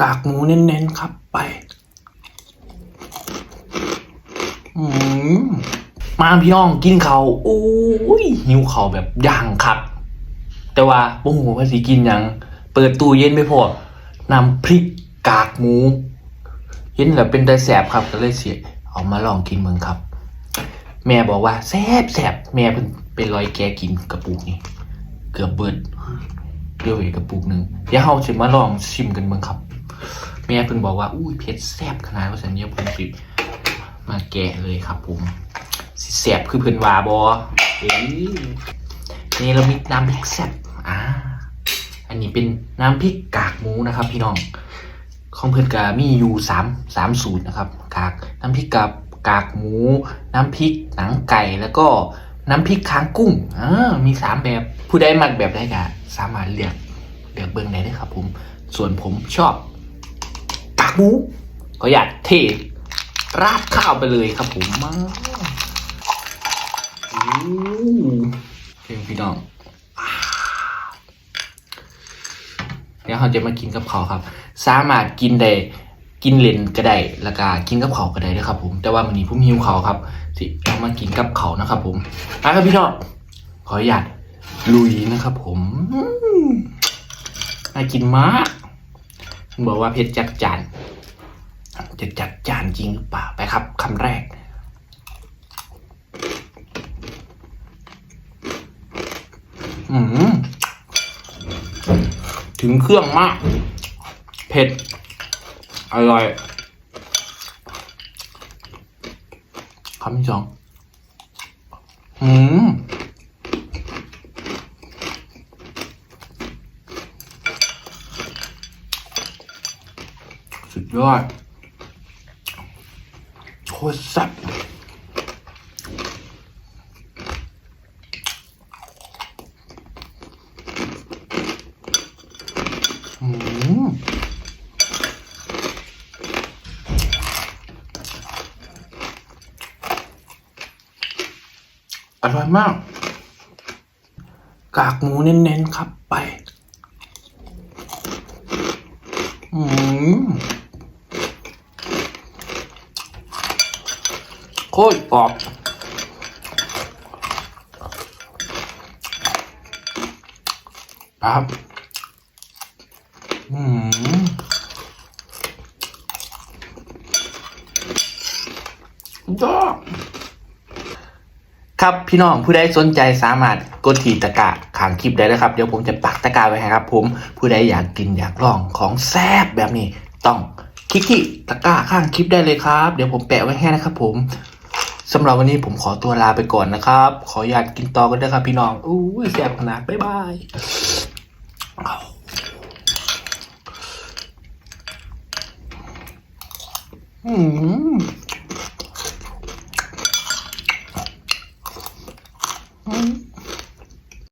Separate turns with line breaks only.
กากหมูเน้นๆครับไปมาพี่น้องกินเขาโอ้ยหิวเขาแบบย่างครับแต่ว่าบ่หูว่าสิกินยัง เปิดตู้เย็นไปพอนำพริกกากหมู เห็นแล้วเป็นแต่แสบครับก็เลยเสียเอามาลองกินเมืองครับ แม่บอกว่าแซ่บแสบแม่เพิ่นเป็นรอยแกกินกระปุกนี่เกือบเบิดเดียวเอกกระปุกหนึ่งเดี๋ยวเราจะมาลองชิมกันเมืองครับ แม่เพิ่นบอกว่าอุ้ยเผ็ดแซ่บขนาดว่าสันเดียวผมสิมาแกะเลยครับผมสิแซ่บคือเพิ่นว่าบ่เอ้ยนี่เรามีน้ำพริกแซ่บอ่าอันนี้เป็นน้ำพริกกากหมูนะครับ พี่น้องของเพื่อนกามีอยู่สามสามสูตรนะครับ กากน้ำพริกกับกากหมู น้ำพริกหนังไก่แล้วก็น้ำพริกค้างกุ้งอ่ามีสามแบบผู้ใดมักแบบใดก็สามารถเลือกเลือกเบิ้งได้เลยครับผม ส่วนผมชอบ กากหมูก็อยากเทราดข้าวไปเลยครับผมมาโอ้เพียงพี่น้องเดี๋ยวเราจะมากินกับเขาวครับ สามารถกินได้กินเลนก็ได้แล้วก็กินกับเขาวก็ได้ด้วยครับ ผม แต่ว่าวันนี้ผมหิวเขาวครับสิเอามากินกับเขาวนะครับ ผมไปครับพี่น้องขออนุญาตลุยนะครับ ผมอืมน่ากินมากคุณบอกว่าเผ็ดจัดจาน จะจัดจานจริงหรือเปล่าไปครับคำแรก อืมถึงเครื่องมาก เผ็ด อร่อยคำที่สองอืมสุดยอด ตรแซ่บอืมอร่อยมาก กากหมูเน้นๆครับไป อืม โคตรกรอบครับอืมยอดครับพี่น้องผู้ใดสนใจสามารถกดที่ตะกร้าข้างคลิปได้เลยครับ เดี๋ยวผมจะปักตะกร้าไว้ให้ครับ ผมผู้ใดอยากกินอยากลองของแซ่บแบบนี้ต้องคลิกที่ตะกร้าข้างคลิปได้เลยครับ เดี๋ยวผมแปะไว้ให้นะครับผม สำหรับวันนี้ผมขอตัวลาไปก่อนนะครับ ขออยากกินต่อกันด้วยครับพี่น้องอู้ยแซ่บขนาดบ๊ายบายอืม